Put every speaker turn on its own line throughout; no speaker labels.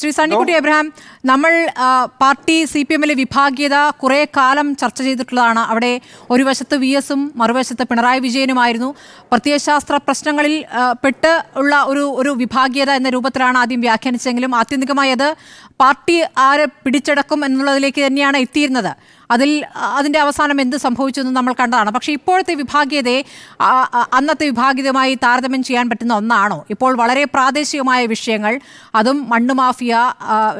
ശ്രീ സണ്ണിക്കുട്ടി എബ്രഹാം നമ്മൾ party C P എമ്മിലെ വിഭാഗീയത കുറേ കാലം ചർച്ച ചെയ്തിട്ടുള്ളതാണ്. അവിടെ ഒരു വശത്ത് വി എസും മറുവശത്ത് പിണറായി വിജയനുമായിരുന്നു. പ്രത്യയശാസ്ത്ര പ്രശ്നങ്ങളിൽ പെട്ട് ഉള്ള ഒരു ഒരു വിഭാഗീയത എന്ന രൂപത്തിലാണ് ആദ്യം വ്യാഖ്യാനിച്ചെങ്കിലും ആത്യന്തികമായി അത് പാർട്ടി ആരെ പിടിച്ചടക്കും എന്നുള്ളതിലേക്ക് തന്നെയാണ് എത്തിയിരുന്നത്. അതിൽ അതിന്റെ അവസാനം എന്ത് സംഭവിച്ചു എന്ന് നമ്മൾ കണ്ടതാണ്. പക്ഷേ ഇപ്പോഴത്തെ വിഭാഗീയതയെ അന്നത്തെ വിഭാഗീയതയുമായി താരതമ്യം ചെയ്യാൻ പറ്റുന്ന ഒന്നാണോ? ഇപ്പോൾ വളരെ പ്രാദേശികമായ വിഷയങ്ങൾ അതും മണ്ണ് മാഫിയ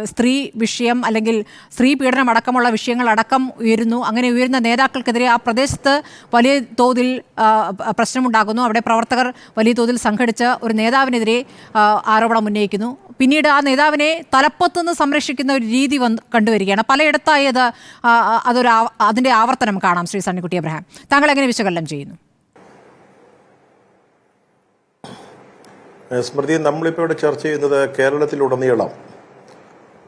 സ്ത്രീ വിഷയം അല്ലെങ്കിൽ സ്ത്രീ പീഡനം അടക്കമുള്ള വിഷയങ്ങൾ അടക്കം ഉയരുന്നു. അങ്ങനെ ഉയരുന്ന നേതാക്കൾക്കെതിരെ ആ പ്രദേശത്ത് വലിയ തോതിൽ പ്രശ്നമുണ്ടാകുന്നു. അവിടെ പ്രവർത്തകർ വലിയ തോതിൽ സംഘടിച്ച് ഒരു നേതാവിനെതിരെ ആരോപണം ഉന്നയിക്കുന്നു. പിന്നീട് ആ നേതാവിനെ തലപ്പത്തുനിന്ന് സംരക്ഷിക്കുന്ന ഒരു രീതി വന്ന് കണ്ടുവരികയാണ്. പലയിടത്തായി അത് ആ, അതൊരു അതിന്റെ ആവർത്തനം കാണാം ശ്രീ സണ്ണിക്കുട്ടി അബ്രഹാം. താങ്കൾ എങ്ങനെ വിശകലനം ചെയ്യുന്നു?
സ്മൃതി നമ്മളിപ്പോൾ ഇവിടെ ചർച്ച ചെയ്യുന്നത് കേരളത്തിലുടനീളം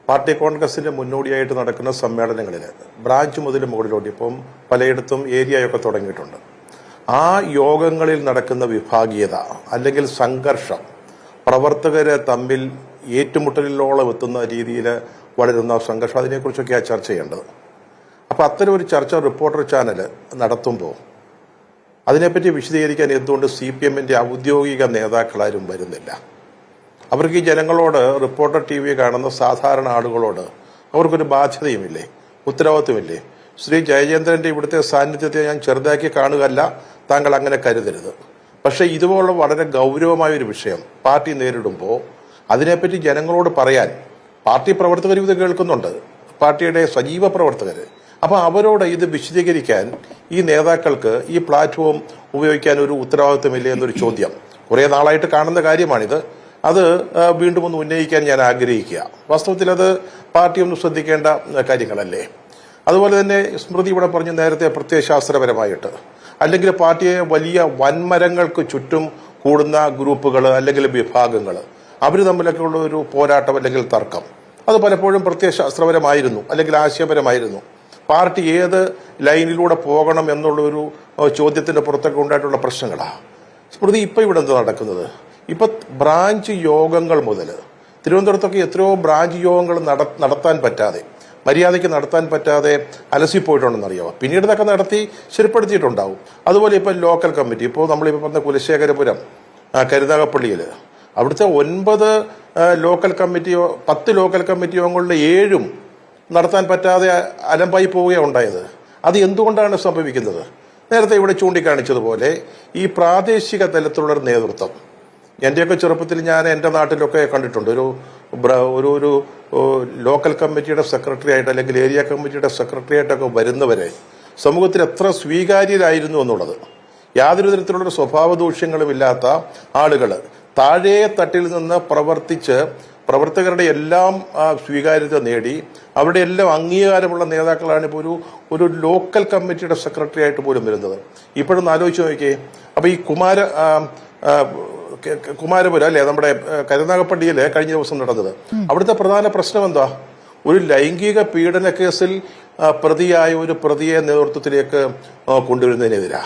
പാർട്ടി കോൺഗ്രസിന്റെ മുന്നോടിയായിട്ട് നടക്കുന്ന സമ്മേളനങ്ങളിൽ ബ്രാഞ്ച് മുതൽ മുകളിലോട്ട് ഇപ്പം പലയിടത്തും ഏരിയയൊക്കെ തുടങ്ങിയിട്ടുണ്ട്. ആ യോഗങ്ങളിൽ നടക്കുന്ന വിഭാഗീയത അല്ലെങ്കിൽ സംഘർഷം പ്രവർത്തകരെ തമ്മിൽ ഏറ്റുമുട്ടലിലോളം എത്തുന്ന രീതിയിൽ വളരുന്ന സംഘർഷം അതിനെക്കുറിച്ചൊക്കെയാണ് ചർച്ച ചെയ്യേണ്ടത്. അപ്പോൾ അത്തരം ഒരു ചർച്ച റിപ്പോർട്ടർ ചാനൽ നടത്തുമ്പോൾ അതിനെപ്പറ്റി വിശദീകരിക്കാൻ എന്തുകൊണ്ട് സി പി എമ്മിന്റെ ഔദ്യോഗിക നേതാക്കളാരും വരുന്നില്ല? അവർക്ക് ഈ ജനങ്ങളോട് റിപ്പോർട്ടർ ടി വി കാണുന്ന സാധാരണ ആളുകളോട് അവർക്കൊരു ബാധ്യതയുമില്ലേ? ഉത്തരവാദിത്വമില്ലേ? ശ്രീ ജയചന്ദ്രന്റെ ഇവിടുത്തെ സാന്നിധ്യത്തെ ഞാൻ ചെറുതാക്കി കാണുകയല്ല താങ്കൾ അങ്ങനെ കരുതരുത്. പക്ഷേ ഇതുപോലുള്ള വളരെ ഗൗരവമായ ഒരു വിഷയം പാർട്ടി നേരിടുമ്പോൾ അതിനെപ്പറ്റി ജനങ്ങളോട് പറയാൻ പാർട്ടി പ്രവർത്തകർ ഇത് കേൾക്കുന്നുണ്ട്. പാർട്ടിയുടെ സജീവ പ്രവർത്തകർ അപ്പൊ അവരോട് ഇത് വിശദീകരിക്കാൻ ഈ നേതാക്കൾക്ക് ഈ പ്ലാറ്റ്ഫോം ഉപയോഗിക്കാൻ ഒരു ഉത്തരവാദിത്വമില്ല എന്നൊരു ചോദ്യം. കുറെ നാളായിട്ട് കാണുന്ന കാര്യമാണിത്. അത് വീണ്ടും ഒന്ന് ഉന്നയിക്കാൻ ഞാൻ ആഗ്രഹിക്കുക. വാസ്തവത്തിൽ അത് പാർട്ടി ഒന്ന് ശ്രദ്ധിക്കേണ്ട കാര്യങ്ങളല്ലേ? അതുപോലെ തന്നെ സ്മൃതി ഇവിടെ പറഞ്ഞ നേരത്തെ പ്രത്യയശാസ്ത്രപരമായിട്ട്. അല്ലെങ്കിൽ പാർട്ടിയെ വലിയ വൻമരങ്ങൾക്ക് ചുറ്റും കൂടുന്ന ഗ്രൂപ്പുകൾ അല്ലെങ്കിൽ വിഭാഗങ്ങൾ അവർ തമ്മിലൊക്കെ ഉള്ള ഒരു പോരാട്ടം അല്ലെങ്കിൽ തർക്കം. അത് പലപ്പോഴും പ്രത്യയശാസ്ത്രപരമായിരുന്നു അല്ലെങ്കിൽ ആശയപരമായിരുന്നു. പാർട്ടി ഏത് ലൈനിലൂടെ പോകണം എന്നുള്ള ഒരു ചോദ്യത്തിന്റെ പുറത്തൊക്കെ ഉണ്ടായിട്ടുള്ള പ്രശ്നങ്ങളാണ് സ്മൃതി ഇപ്പം ഇവിടെ എന്താ നടക്കുന്നത്? ഇപ്പൊ ബ്രാഞ്ച് യോഗങ്ങൾ മുതൽ തിരുവനന്തപുരത്തൊക്കെ എത്രയോ ബ്രാഞ്ച് യോഗങ്ങൾ നടത്താൻ പറ്റാതെ മര്യാദയ്ക്ക് നടത്താൻ പറ്റാതെ അലസിപ്പോയിട്ടുണ്ടെന്നറിയാമോ പിന്നീട് ഇതൊക്കെ നടത്തി ശരിപ്പെടുത്തിയിട്ടുണ്ടാവും. അതുപോലെ ഇപ്പം ലോക്കൽ കമ്മിറ്റി ഇപ്പോൾ നമ്മളിപ്പോൾ പറഞ്ഞ കുലശേഖരപുരം കരുതാകപ്പള്ളിയിൽ അവിടുത്തെ ഒൻപത് ലോക്കൽ കമ്മിറ്റിയോ പത്ത് ലോക്കൽ കമ്മിറ്റിയോ യോഗങ്ങളുടെ ഏഴും നടത്താൻ പറ്റാതെ അലമ്പായി പോവുകയാണ് ഉണ്ടായത്. അത് എന്തുകൊണ്ടാണ് സംഭവിക്കുന്നത്? നേരത്തെ ഇവിടെ ചൂണ്ടിക്കാണിച്ചതുപോലെ ഈ പ്രാദേശിക തലത്തിലുള്ള ഒരു നേതൃത്വം. എന്റെയൊക്കെ ചെറുപ്പത്തിൽ ഞാൻ എന്റെ നാട്ടിലൊക്കെ കണ്ടിട്ടുണ്ട്. ഒരു ഒരു ഒരു ലോക്കൽ കമ്മിറ്റിയുടെ സെക്രട്ടറി ആയിട്ട് അല്ലെങ്കിൽ ഏരിയ കമ്മിറ്റിയുടെ സെക്രട്ടറി ആയിട്ടൊക്കെ വരുന്നവരെ സമൂഹത്തിൽ എത്ര സ്വീകാര്യരായിരുന്നു എന്നുള്ളത്. യാതൊരു തരത്തിലുള്ള സ്വഭാവ ദൂഷ്യങ്ങളുമില്ലാത്ത ആളുകൾ താഴെ തട്ടിൽ നിന്ന് പ്രവർത്തിച്ച് പ്രവർത്തകരുടെ എല്ലാം സ്വീകാര്യത നേടി. അവരുടെ എല്ലാം അംഗീകാരമുള്ള നേതാക്കളാണ് ഇപ്പോൾ ഒരു ഒരു ലോക്കൽ കമ്മിറ്റിയുടെ സെക്രട്ടറി ആയിട്ട് പോലും വരുന്നത്. ഇപ്പോഴൊന്ന് ആലോചിച്ച് നോക്കിയേ. അപ്പൊ ഈ കുമാര കുമാരപുര അല്ലെ നമ്മുടെ കരുനാഗപ്പള്ളിയിലെ കഴിഞ്ഞ ദിവസം നടന്നത്. അവിടുത്തെ പ്രധാന പ്രശ്നം എന്താ? ഒരു ലൈംഗിക പീഡന കേസിൽ പ്രതിയായ ഒരു പ്രതിയെ നേതൃത്വത്തിലേക്ക് കൊണ്ടുവരുന്നതിനെതിരാ.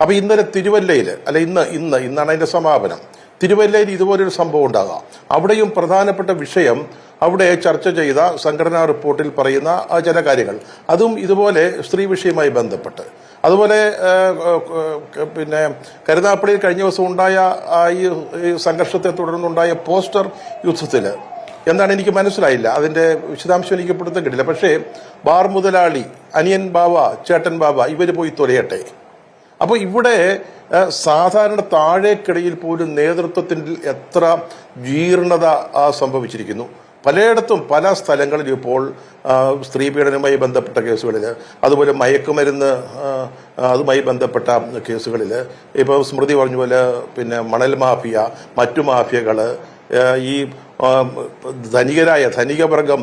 അപ്പൊ ഇന്നലെ തിരുവല്ലയിൽ അല്ല ഇന്ന് ഇന്ന് ഇന്നാണ് അതിന്റെ സമാപനം. തിരുവല്ലയിൽ ഇതുപോലൊരു സംഭവം ഉണ്ടാകാം. അവിടെയും പ്രധാനപ്പെട്ട വിഷയം അവിടെ ചർച്ച ചെയ്ത സംഘടനാ റിപ്പോർട്ടിൽ പറയുന്ന ചില കാര്യങ്ങൾ. അതും ഇതുപോലെ സ്ത്രീ വിഷയവുമായി ബന്ധപ്പെട്ട്. അതുപോലെ പിന്നെ കരുനാപ്പള്ളിയിൽ കഴിഞ്ഞ ദിവസം ഉണ്ടായ ഈ സംഘർഷത്തെ തുടർന്നുണ്ടായ പോസ്റ്റർ യുദ്ധത്തിൽ എന്താണ് എനിക്ക് മനസ്സിലായില്ല. അതിന്റെ വിശദാംശം എനിക്ക് പിടുത്തം കിട്ടില്ല. പക്ഷേ ബാർ മുതലാളി അനിയൻ ബാബ ചേട്ടൻ ബാബ ഇവർ പോയി തൊലയട്ടെ. അപ്പോൾ ഇവിടെ സാധാരണ താഴേക്കിടയിൽ പോലും നേതൃത്വത്തിൽ എത്ര ജീർണത സംഭവിച്ചിരിക്കുന്നു. പലയിടത്തും പല സ്ഥലങ്ങളിലും ഇപ്പോൾ സ്ത്രീ പീഡനവുമായി ബന്ധപ്പെട്ട കേസുകളിൽ അതുപോലെ മയക്കുമരുന്ന് അതുമായി ബന്ധപ്പെട്ട കേസുകളിൽ ഇപ്പോൾ സ്മൃതി പറഞ്ഞ പോലെ പിന്നെ മണൽ മാഫിയ മറ്റു മാഫിയകൾ ഈ ധനികരായ ധനികവർഗം വർഗം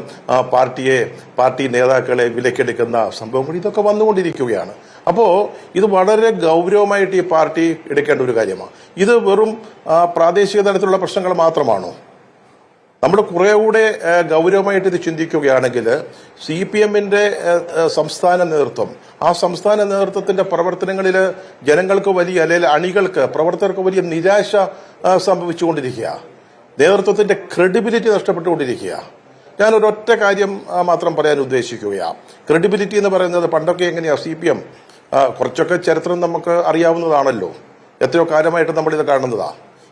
പാർട്ടിയെ പാർട്ടി നേതാക്കളെ വിലക്കെടുക്കുന്ന സംഭവങ്ങൾ ഇതൊക്കെ വന്നുകൊണ്ടിരിക്കുകയാണ്. അപ്പോൾ ഇത് വളരെ ഗൗരവമായിട്ട് ഈ പാർട്ടി എടുക്കേണ്ട ഒരു കാര്യമാണ്. ഇത് വെറും പ്രാദേശിക തലത്തിലുള്ള പ്രശ്നങ്ങൾ മാത്രമാണോ? നമ്മൾ കുറെ കൂടെ ഗൗരവമായിട്ട് ഇത് ചിന്തിക്കുകയാണെങ്കിൽ സി പി എമ്മിന്റെ സംസ്ഥാന നേതൃത്വം ആ സംസ്ഥാന നേതൃത്വത്തിന്റെ പ്രവർത്തനങ്ങളിൽ ജനങ്ങൾക്ക് വലിയ അല്ലെങ്കിൽ അണികൾക്ക് പ്രവർത്തകർക്ക് വലിയ നിരാശ ആ, നേതൃത്വത്തിന്റെ ക്രെഡിബിലിറ്റി നഷ്ടപ്പെട്ടുകൊണ്ടിരിക്കുക ഞാൻ ഒരൊറ്റ കാര്യം മാത്രം പറയാൻ ഉദ്ദേശിക്കുകയാണ് ക്രെഡിബിലിറ്റി എന്ന് പറയുന്നത് പണ്ടൊക്കെ എങ്ങനെയാ സി പി എം കുറച്ചൊക്കെ ചരിത്രം നമുക്ക് അറിയാവുന്നതാണല്ലോ. എത്രയോ കാലമായിട്ട് നമ്മളിത് കാണുന്നതാ.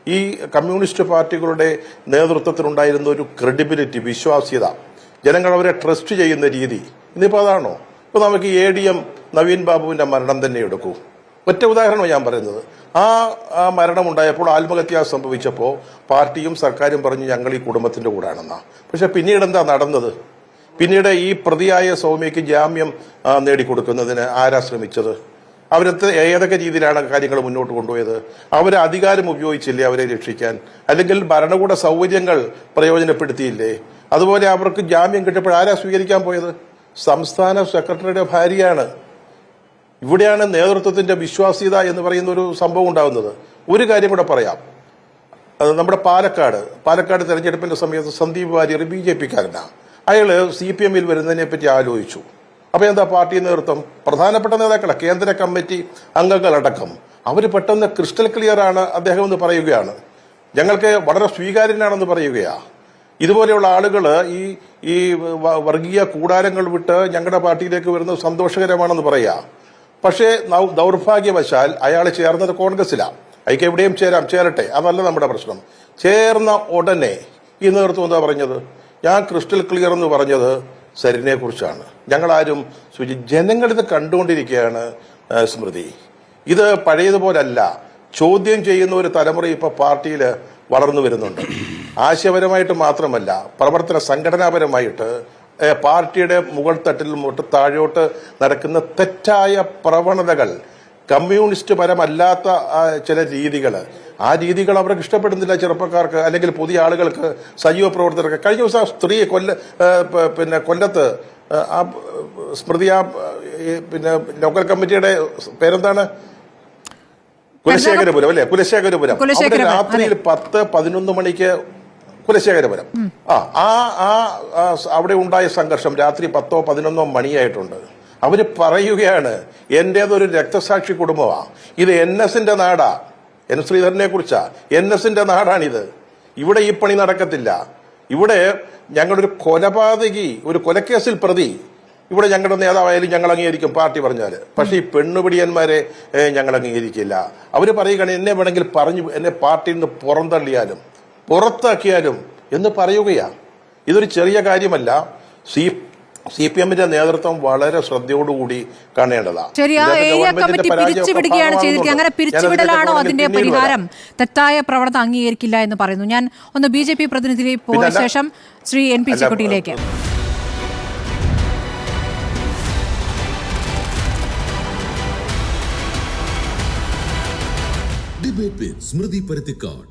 ഈ കമ്മ്യൂണിസ്റ്റ് പാർട്ടികളുടെ നേതൃത്വത്തിലുണ്ടായിരുന്ന ഒരു ക്രെഡിബിലിറ്റി വിശ്വാസ്യത ജനങ്ങൾ അവരെ ട്രസ്റ്റ് ചെയ്യുന്ന രീതി ഇന്നിപ്പോൾ അതാണോ? ഇപ്പോൾ നമുക്ക് എ ഡി എം നവീൻ ബാബുവിന്റെ മരണം തന്നെ എടുക്കൂ. ഒറ്റ ഉദാഹരണമാണ് ഞാൻ പറയുന്നത്. ആ മരണമുണ്ടായപ്പോൾ ആത്മഹത്യ സംഭവിച്ചപ്പോൾ പാർട്ടിയും സർക്കാരും പറഞ്ഞു ഞങ്ങൾ ഈ കുടുംബത്തിന്റെ കൂടെയാണെന്നാ പക്ഷെ പിന്നീട് എന്താ നടന്നത്? പിന്നീട് ഈ പ്രതിയായ സൗമ്യയ്ക്ക് ജാമ്യം നേടിക്കൊടുക്കുന്നതിന് ആരാ ശ്രമിച്ചത്? അവരത്തെ ഏതൊക്കെ രീതിയിലാണ് കാര്യങ്ങൾ മുന്നോട്ട് കൊണ്ടുപോയത്? അവർ അധികാരം ഉപയോഗിച്ചില്ലേ അവരെ രക്ഷിക്കാൻ? അല്ലെങ്കിൽ ഭരണകൂട സൗകര്യങ്ങൾ പ്രയോജനപ്പെടുത്തിയില്ലേ? അതുപോലെ അവർക്ക് ജാമ്യം കിട്ടിയപ്പോൾ ആരാ സ്വീകരിക്കാൻ പോയത്? സംസ്ഥാന സെക്രട്ടറിയുടെ ഭാര്യയാണ്. ഇവിടെയാണ് നേതൃത്വത്തിന്റെ വിശ്വാസ്യത എന്ന് പറയുന്ന ഒരു സംഭവം ഉണ്ടാകുന്നത്. ഒരു കാര്യം കൂടെ പറയാം. അത് നമ്മുടെ പാലക്കാട് പാലക്കാട് തെരഞ്ഞെടുപ്പിന്റെ സമയത്ത് സന്ദീപ് വാര്യർ ബി ജെ പിക്കാരനാണ് അയാൾ സി പി എമ്മിൽ വരുന്നതിനെ പറ്റി ആലോചിച്ചു. അപ്പോൾ എന്താ പാർട്ടി നേതൃത്വം? പ്രധാനപ്പെട്ട നേതാക്കളെ കേന്ദ്ര കമ്മിറ്റി അംഗങ്ങളടക്കം അവർ പെട്ടെന്ന് ക്രിസ്റ്റൽ ക്ലിയർ ആണ് അദ്ദേഹം എന്ന് പറയുകയാണ്. ഞങ്ങൾക്ക് വളരെ സ്വീകാര്യനാണെന്ന് പറയുകയാണ് ഇതുപോലെയുള്ള ആളുകൾ ഈ ഈ വർഗീയ കൂടാരങ്ങൾ വിട്ട് ഞങ്ങളുടെ പാർട്ടിയിലേക്ക് വരുന്നത് സന്തോഷകരമാണെന്ന് പറയാ. പക്ഷേ ദൗർഭാഗ്യവശാൽ അയാൾ ചേർന്നത് കോൺഗ്രസിലാണ് അയക്ക് എവിടെയും ചേരാം ചേരട്ടെ. അതല്ല നമ്മുടെ പ്രശ്നം. ചേർന്ന ഉടനെ ഈ നേതൃത്വം എന്താ പറഞ്ഞത്? ഞാൻ ക്രിസ്റ്റൽ ക്ലിയർ എന്ന് പറഞ്ഞത് സരിനെ കുറിച്ചാണ് ഞങ്ങളാരും ജനങ്ങളിത് കണ്ടുകൊണ്ടിരിക്കുകയാണ് സ്മൃതി. ഇത് പഴയതുപോലല്ല. ചോദ്യം ചെയ്യുന്ന ഒരു തലമുറ ഇപ്പൊ പാർട്ടിയിൽ വളർന്നു വരുന്നുണ്ട്. ആശയപരമായിട്ട് മാത്രമല്ല പ്രവർത്തന സംഘടനാപരമായിട്ട് പാർട്ടിയുടെ മുകൾ തട്ടിൽ മുട്ട് താഴോട്ട് നടക്കുന്ന തെറ്റായ പ്രവണതകൾ കമ്മ്യൂണിസ്റ്റ് പരമല്ലാത്ത ചില രീതികൾ ആ രീതികൾ അവർക്ക് ഇഷ്ടപ്പെടുന്നില്ല ചെറുപ്പക്കാർക്ക് അല്ലെങ്കിൽ പുതിയ ആളുകൾക്ക് സജീവ പ്രവർത്തകർക്ക്. കഴിഞ്ഞ ദിവസം സ്ത്രീ കൊല്ല പിന്നെ കൊല്ലത്ത് ആ സ്മൃതി ആ പിന്നെ ലോക്കൽ കമ്മിറ്റിയുടെ പേരെന്താണ്? കുലശേഖരപുരം അല്ലേ? കുലശേഖരപുരം, രാത്രിയിൽ പത്ത് പതിനൊന്ന് മണിക്ക് കുലശേഖരപുരം. ആ ആ ആ അവിടെ ഉണ്ടായ സംഘർഷം രാത്രി പത്തോ പതിനൊന്നോ മണിയായിട്ടുണ്ട്. അവർ പറയുകയാണ് എന്റേതൊരു രക്തസാക്ഷി കുടുംബമാ. ഇത് എൻ എസിന്റെ നാടാ. എൻ ശ്രീധരനെ കുറിച്ചാ. എൻ എസിന്റെ നാടാണിത്. ഇവിടെ ഈ പണി നടക്കത്തില്ല. ഇവിടെ ഞങ്ങളൊരു കൊലപാതകി ഒരു കൊലക്കേസിൽ പ്രതി. ഇവിടെ ഞങ്ങളുടെ നേതാവായാലും ഞങ്ങൾ അംഗീകരിക്കും പാർട്ടി പറഞ്ഞാൽ പക്ഷേ ഈ പെണ്ണുപിടിയന്മാരെ ഞങ്ങൾ അംഗീകരിക്കില്ല. അവർ പറയുകയാണ് എന്നെ വേണമെങ്കിൽ പറഞ്ഞു എന്നെ പാർട്ടിയിൽ നിന്ന് പുറന്തള്ളിയാലും. പുറത്താക്കിയാലും എന്ന് പറയുകയാണ്. ഇതൊരു ചെറിയ കാര്യമല്ല. സി സി പി എമ്മിന്റെ നേതൃത്വം വളരെ ശ്രദ്ധയോടുകൂടി കാണേണ്ടതാണ്.
ശരി ആ
ഇതിനകത്ത്
ഏരിയ കമ്മിറ്റി പിരിച്ചുവിടുകയാണ് ചെയ്തിരിക്കുന്നത്. അങ്ങനെ പിരിച്ചുവിടലാണോ അതിന്റെ പരിഹാരം? തെറ്റായ പ്രവണത അംഗീകരിക്കില്ല എന്ന് പറയുന്നു. ഞാൻ ഒന്ന് ബി ജെ പി പ്രതിനിധി പോയ ശേഷം ശ്രീ എൻ പി ചെക്കുട്ടിയിലേക്ക്.
ഡിബേറ്റ് സ്മൃതി പരുത്തിക്കാട്